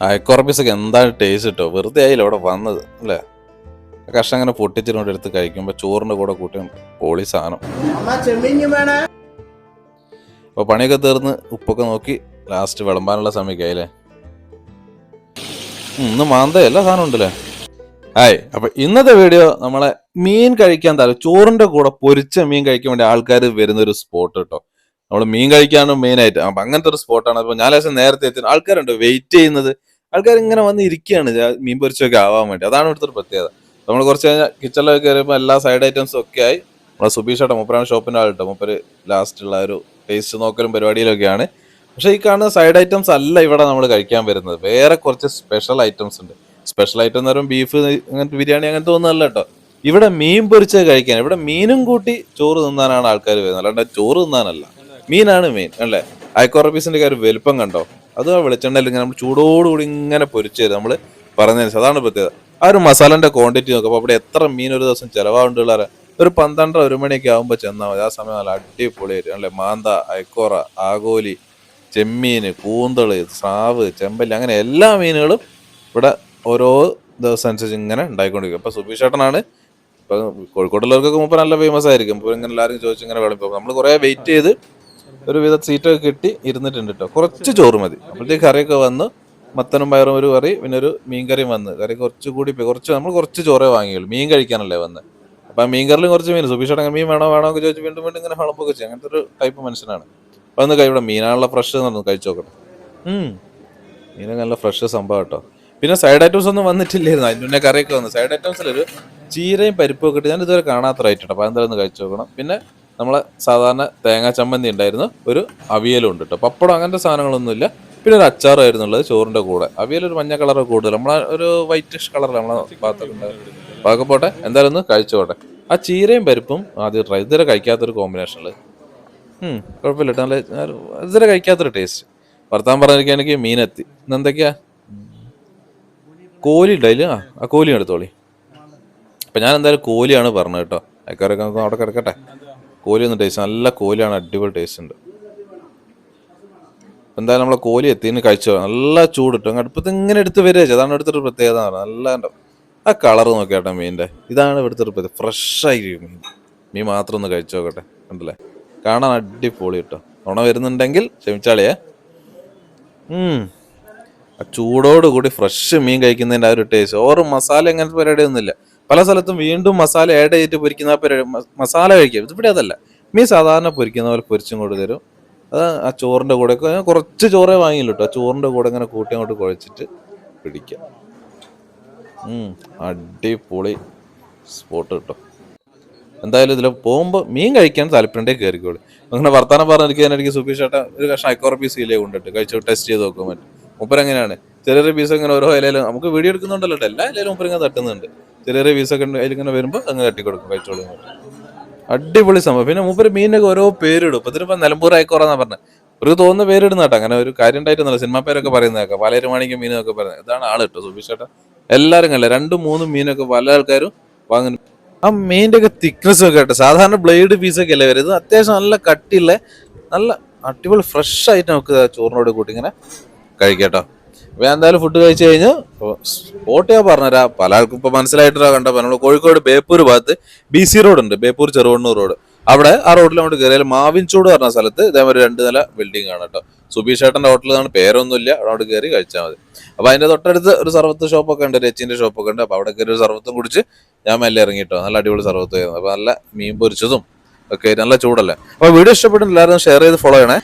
അയക്കുറപ്പീസൊക്കെ എന്താണ് ടേസ്റ്റ് കിട്ടോ വെറുതെ ആയില്ല അവിടെ വന്നത് അല്ലേ? കഷ്ണം അങ്ങനെ പൊട്ടിച്ചിട്ട് എടുത്ത് കഴിക്കുമ്പോൾ ചോറിന്റെ കൂടെ കൂട്ടി പോളി സാധനം. അപ്പോൾ പണിയൊക്കെ തീർന്ന് ഉപ്പൊക്കെ നോക്കി ലാസ്റ്റ് വിളമ്പാനുള്ള സമയക്കായില്ലേ ഇന്ന് മാന്ത എല്ലാ സാധനം ഉണ്ടല്ലേ ഹായ് അപ്പൊ ഇന്നത്തെ വീഡിയോ നമ്മളെ മീൻ കഴിക്കാൻ താല്പര്യം ചോറിന്റെ കൂടെ പൊരിച്ച മീൻ കഴിക്കാൻ വേണ്ടി ആൾക്കാർ വരുന്ന ഒരു സ്പോട്ട് കേട്ടോ നമ്മൾ മീൻ കഴിക്കാണ് മെയിൻ ആയിട്ട്. അപ്പൊ അങ്ങനത്തെ ഒരു സ്പോട്ടാണ് അപ്പൊ ഞാൻ ലേശം നേരത്തെ എത്തി. ആൾക്കാരുണ്ട്. വെയിറ്റ് ചെയ്യുന്നത്. ആൾക്കാർ ഇങ്ങനെ വന്ന് ഇരിക്കുകയാണ് മീൻ പൊരിച്ചൊക്കെ ആവാൻ വേണ്ടി. അതാണ് ഇവിടുത്തെ ഒരു പ്രത്യേകത. നമ്മൾ കുറച്ച് കഴിഞ്ഞാൽ കിച്ചണിലൊക്കെ കയറിയപ്പോൾ എല്ലാ സൈഡ് ഐറ്റംസും ഒക്കെ ആയി. നമ്മളെ സുബീഷേട്ട മുപ്പരാണ് ഷോപ്പിന്റെ ആളിട്ടോ മുപ്പര് ലാസ്റ്റ് ഉള്ള ഒരു ടേസ്റ്റ് നോക്കലും പരിപാടിയിലൊക്കെയാണ്. പക്ഷേ ഈ കാണുന്ന സൈഡ് ഐറ്റംസ് അല്ല ഇവിടെ നമ്മൾ കഴിക്കാൻ വരുന്നത്. വേറെ കുറച്ച് സ്പെഷ്യൽ ഐറ്റംസ് ഉണ്ട്. സ്പെഷ്യൽ ഐറ്റം എന്ന് പറയുമ്പോൾ ബീഫ് അങ്ങനത്തെ ബിരിയാണി അങ്ങനത്തെ ഒന്നുമല്ല കേട്ടോ ഇവിടെ മീൻ പൊരിച്ചത് കഴിക്കാൻ. ഇവിടെ മീനും കൂട്ടി ചോറ് തിന്നാനാണ് ആൾക്കാർ വരുന്നത്. അല്ലാണ്ട് ചോറ് തിന്നാനല്ല. മീനാണ് മെയിൻ അല്ലേ? ഐക്കോറപ്പീസിന്റെ പീസിന്റെ കാര്യം വലുപ്പം കണ്ടോ? അത് വെളിച്ചെണ്ണയിൽ ഇങ്ങനെ നമ്മൾ ചൂടോടുകൂടി ഇങ്ങനെ പൊരിച്ചു തരും നമ്മൾ പറഞ്ഞതിന് അതാണ് പ്രത്യേകത. ആ ഒരു മസാലന്റെ ക്വാണ്ടിറ്റി നോക്കാം അപ്പോൾ അവിടെ എത്ര മീൻ ഒരു ദിവസം ചിലവാണ്ടുള്ള ഒരു പന്ത്രണ്ടര ഒരു മണിയൊക്കെ ആകുമ്പോൾ ചെന്നാൽ മതി. ആ സമയം നല്ല അടിപൊളിയായിട്ട് അല്ലേ? മാന്ത ഐക്കോറ ആഗോലി ചെമ്മീന് കൂന്തൾ സ്രാവ് ചെമ്പല്ലി അങ്ങനെ എല്ലാ മീനുകളും ഇവിടെ ഓരോ ദിവസം അനുസരിച്ച് ഇങ്ങനെ ഉണ്ടായിക്കൊണ്ടിരിക്കും. അപ്പോൾ സുബീഷ് ചേട്ടനാണ്. ഇപ്പം കോഴിക്കോട്ടുള്ളവർക്കൊക്കെ മുമ്പ് നല്ല ഫേമസ് ആയിരിക്കും. ഇപ്പോൾ ഇങ്ങനെ എല്ലാവരും ചോദിച്ചു ഇങ്ങനെ വിളമ്പോ. നമ്മൾ കുറേ വെയിറ്റ് ചെയ്ത് ഒരു വിധ സീറ്റൊക്കെ കിട്ടി ഇരുന്നിട്ടുണ്ട് കേട്ടോ കുറച്ച് ചോറ് മതി. അപ്പോഴത്തേക്ക് കറിയൊക്കെ വന്ന്. മത്തനും പയറും ഒരു കറി പിന്നെ ഒരു മീൻകറിയും വന്ന്. കറി കുറച്ചുകൂടി പോയി. കുറച്ച് നമ്മൾ കുറച്ച് ചോറേ വാങ്ങിയുള്ളൂ. മീൻ കഴിക്കാനല്ലേ വന്ന്. അപ്പൊ മീൻ കറിലും കുറച്ച് മീൻ ചേട്ടൻ മീൻ വേണോ വേണോ എന്ന് ചോദിച്ചു വീണ്ടും വീണ്ടും ഇങ്ങനെ ഹളപ്പൊക്കെ ചെയ്യും. അങ്ങനത്തെ ഒരു ടൈപ്പ് മനുഷ്യനാണ്. അപ്പൊ ഒന്ന് കഴിവിടെ മീനാണുള്ള ഫ്രഷ് എന്ന് കഴിച്ചു നോക്കണം. മീനൊക്കെ നല്ല ഫ്രഷ് സംഭവം കേട്ടോ പിന്നെ സൈഡ് ഐറ്റംസ് ഒന്നും വന്നിട്ടില്ലായിരുന്നു. അതിന്റെ മുന്നേ കറിയൊക്കെ വന്നു. സൈഡ് ഐറ്റംസിൽ ഒരു ചീരയും പരിപ്പും ഒക്കെ ഇട്ട് ഞാൻ ഇതുവരെ കാണാത്ത റൈറ്റ് കേട്ടോ അപ്പോൾ എന്തായാലും ഒന്ന് കഴിച്ചു നോക്കണം. പിന്നെ നമ്മളെ സാധാരണ തേങ്ങാ ചമ്മന്തി ഉണ്ടായിരുന്നു ഒരു അവിയലും ഉണ്ട് കേട്ടോ പപ്പടം അങ്ങനത്തെ സാധനങ്ങളൊന്നുമില്ല. പിന്നെ ഒരു അച്ചാറായിരുന്നു ഉള്ളത് ചോറിന്റെ കൂടെ. അവിയൽ ഒരു മഞ്ഞ കളർ കൂടുതൽ. നമ്മളെ ഒരു വൈറ്റിഷ് കളർ നമ്മളെ ഭാഗത്തൊക്കെ ഉണ്ടായിരുന്നു അതൊക്കെ പോട്ടെ. എന്തായാലും ഒന്ന് കഴിച്ചോട്ടെ ആ ചീരയും പരിപ്പും ആദ്യം ട്രൈ ഇതുവരെ കഴിക്കാത്തൊരു കോമ്പിനേഷനിൽ കുഴപ്പമില്ല കേട്ടോ നല്ല ഇതുവരെ കഴിക്കാത്തൊരു ടേസ്റ്റ് വർത്താൻ പറഞ്ഞിരിക്കുകയാണെങ്കിൽ മീനെത്തി. ഇന്ന് എന്തൊക്കെയാ? കോലി ഉണ്ടായില്ല ആ കോലി എടുത്തോളി. അപ്പം ഞാൻ എന്തായാലും കോലിയാണ് പറഞ്ഞത് കേട്ടോ അയക്കാരൊക്കെ നമുക്ക് അവിടെ കിടക്കട്ടെ. കോലി ഒന്ന് ടേസ്റ്റ് നല്ല കോലിയാണ് അടിപൊളി ടേസ്റ്റ് ഉണ്ട്. എന്തായാലും നമ്മളെ കോലി എത്തിന് കഴിച്ചു? നല്ല ചൂടിട്ടു അടുപ്പത്ത് ഇങ്ങനെ എടുത്ത് വരിക അതാണ് എടുത്തൊരു പ്രത്യേകത നല്ല. ആ കളർ നോക്കിയാട്ടെ മീനിന്റെ ഇതാണ് ഇവിടുത്തെ ഒരു പ്രത്യേകത. ഫ്രഷ് ആയിരിക്കും മീൻ. മീൻ മാത്രം ഒന്ന് കഴിച്ചു നോക്കട്ടെ. ഉണ്ടല്ലേ കാണാൻ അടിപൊളി കേട്ടോ. ഉണ വരുന്നുണ്ടെങ്കിൽ ക്ഷമിച്ചാളിയേ. ആ ചൂടോടുകൂടി ഫ്രഷ് മീൻ കഴിക്കുന്നതിന്റെ ആ ഒരു ടേസ്റ്റ് ഓരോ മസാല അങ്ങനത്തെ പരിപാടി ഒന്നുമില്ല. പല സ്ഥലത്തും വീണ്ടും മസാല ആഡ് ചെയ്തിട്ട് പൊരിക്കുന്ന മസാല കഴിക്കുക ഇവിടെ അതല്ല. മീൻ സാധാരണ പൊരിക്കുന്ന പോലെ പൊരിച്ചും കൊണ്ട് തരും. അത് ആ ചോറിന്റെ കൂടെ കുറച്ച് ചോറേ വാങ്ങിയില്ല ആ ചോറിന്റെ കൂടെ ഇങ്ങനെ കൂട്ടി അങ്ങോട്ട് കുഴച്ചിട്ട് പിടിക്കുക അടിപൊളി സ്പോട്ട് കിട്ടും എന്തായാലും ഇതിൽ പോകുമ്പോൾ മീൻ കഴിക്കാൻ താല്പര്യമുണ്ടേ കയറിക്കോളൂ അങ്ങനെ വർത്താനം പറഞ്ഞിരിക്കാൻ എനിക്ക് സുബീഷ് ചേട്ടൻ ഒരു കഷ്ണം അക്കോറ പീസ് ഇല്ലേ കൊണ്ടിട്ട്. കഴിച്ചു ടെസ്റ്റ് ചെയ്ത് നോക്കാൻ പറ്റും മൂപ്പർ എങ്ങനെയാണ്? ചെറിയ പീസ് ഇങ്ങനെ ഓരോ ഇലയിലും. നമുക്ക് വീഡിയോ എടുക്കുന്നുണ്ടല്ലോ എല്ലാ ഇലയിലും മുപ്പരങ്ങനെ തട്ടുന്നുണ്ട്. ചെറിയ പീസൊക്കെ ഉണ്ട് അതിലിങ്ങനെ വരുമ്പോൾ അങ്ങ് തട്ടി കൊടുക്കും. കഴിച്ചോളൂ അടിപൊളി സംഭവം. പിന്നെ മൂപ്പര് മീനൊക്കെ ഓരോ പേരിടും. ഇപ്പൊ ഇതിനിപ്പോ നിലമ്പൂർ ആയിക്കോറാന്നാ പറഞ്ഞത് ഒരു തോന്നുന്ന പേരിടുന്ന കേട്ടോ അങ്ങനെ ഒരു കാര്യം ഉണ്ടായിട്ടൊന്നുമില്ല സിനിമാ പേരൊക്കെ പറയുന്നതൊക്കെ പലരും മണിക്കും മീനൊക്കെ പറയുന്നത്. ഇതാണ് ആൾ കേട്ടോ സുബീഷ് ചേട്ടാ. എല്ലാരും കണ്ടില്ല? രണ്ടും മൂന്നും മീനൊക്കെ പല ആൾക്കാരും വാങ്ങുന്നു. ആ മീന്റെ ഒക്കെ തിക്നെസ് ഒക്കെ കേട്ടോ. സാധാരണ ബ്ലേഡ് പീസൊക്കെ അല്ലേ വരുന്നത്? അത്യാവശ്യം നല്ല കട്ടിയുള്ള നല്ല അടിപൊളി ഫ്രഷ് ആയിട്ട് നമുക്ക് ചോറിനോട് കൂട്ടി ഇങ്ങനെ കഴിക്കാം ഞാൻ എന്തായാലും ഫുഡ് കഴിച്ചു കഴിഞ്ഞ് സ്പോട്ട് ഞാൻ പറഞ്ഞുതരാം. പല ആൾക്കും ഇപ്പൊ മനസ്സിലായിട്ടാ കണ്ടോ നമ്മൾ കോഴിക്കോട് ബേപ്പൂർ ഭാഗത്ത് ബി സി റോഡ് ഉണ്ട്. ബേപ്പൂർ ചെറുവണ്ണൂർ റോഡ് അവിടെ ആ റോഡിൽ അങ്ങോട്ട് കയറിയാൽ മാവിൻചൂട് പറഞ്ഞ സ്ഥലത്ത് ഇതേമാതിരി രണ്ട് നില ബിൽഡിംഗ് ആണ് കേട്ടോ. സുബീഷ് ഏട്ടന്റെ ഹോട്ടലിലാണ് പേരൊന്നുമില്ല. അവിടെ കയറി കഴിച്ചാൽ മതി. അപ്പൊ അതിന്റെ തൊട്ടടുത്ത് ഒരു സർവത്ത് ഷോപ്പൊക്കെ ഉണ്ട്. രച്ചിന്റെ ഷോപ്പൊക്കെ ഉണ്ട്. അപ്പൊ അവിടെ കയറി ഒരു സർവത്തും കുടിച്ച് ഞാൻ മെല്ലെ ഇറങ്ങിയിട്ടോ നല്ല അടിപൊളി സർവത്ത് ആയിരുന്നു. അപ്പൊ നല്ല മീൻ പൊരിച്ചതും ഒക്കെ നല്ല ചൂടല്ലേ. അപ്പൊ വീഡിയോ ഇഷ്ടപ്പെട്ടു എല്ലാവരും ഷെയർ ചെയ്ത് ഫോളോ ചെയ്യണേ.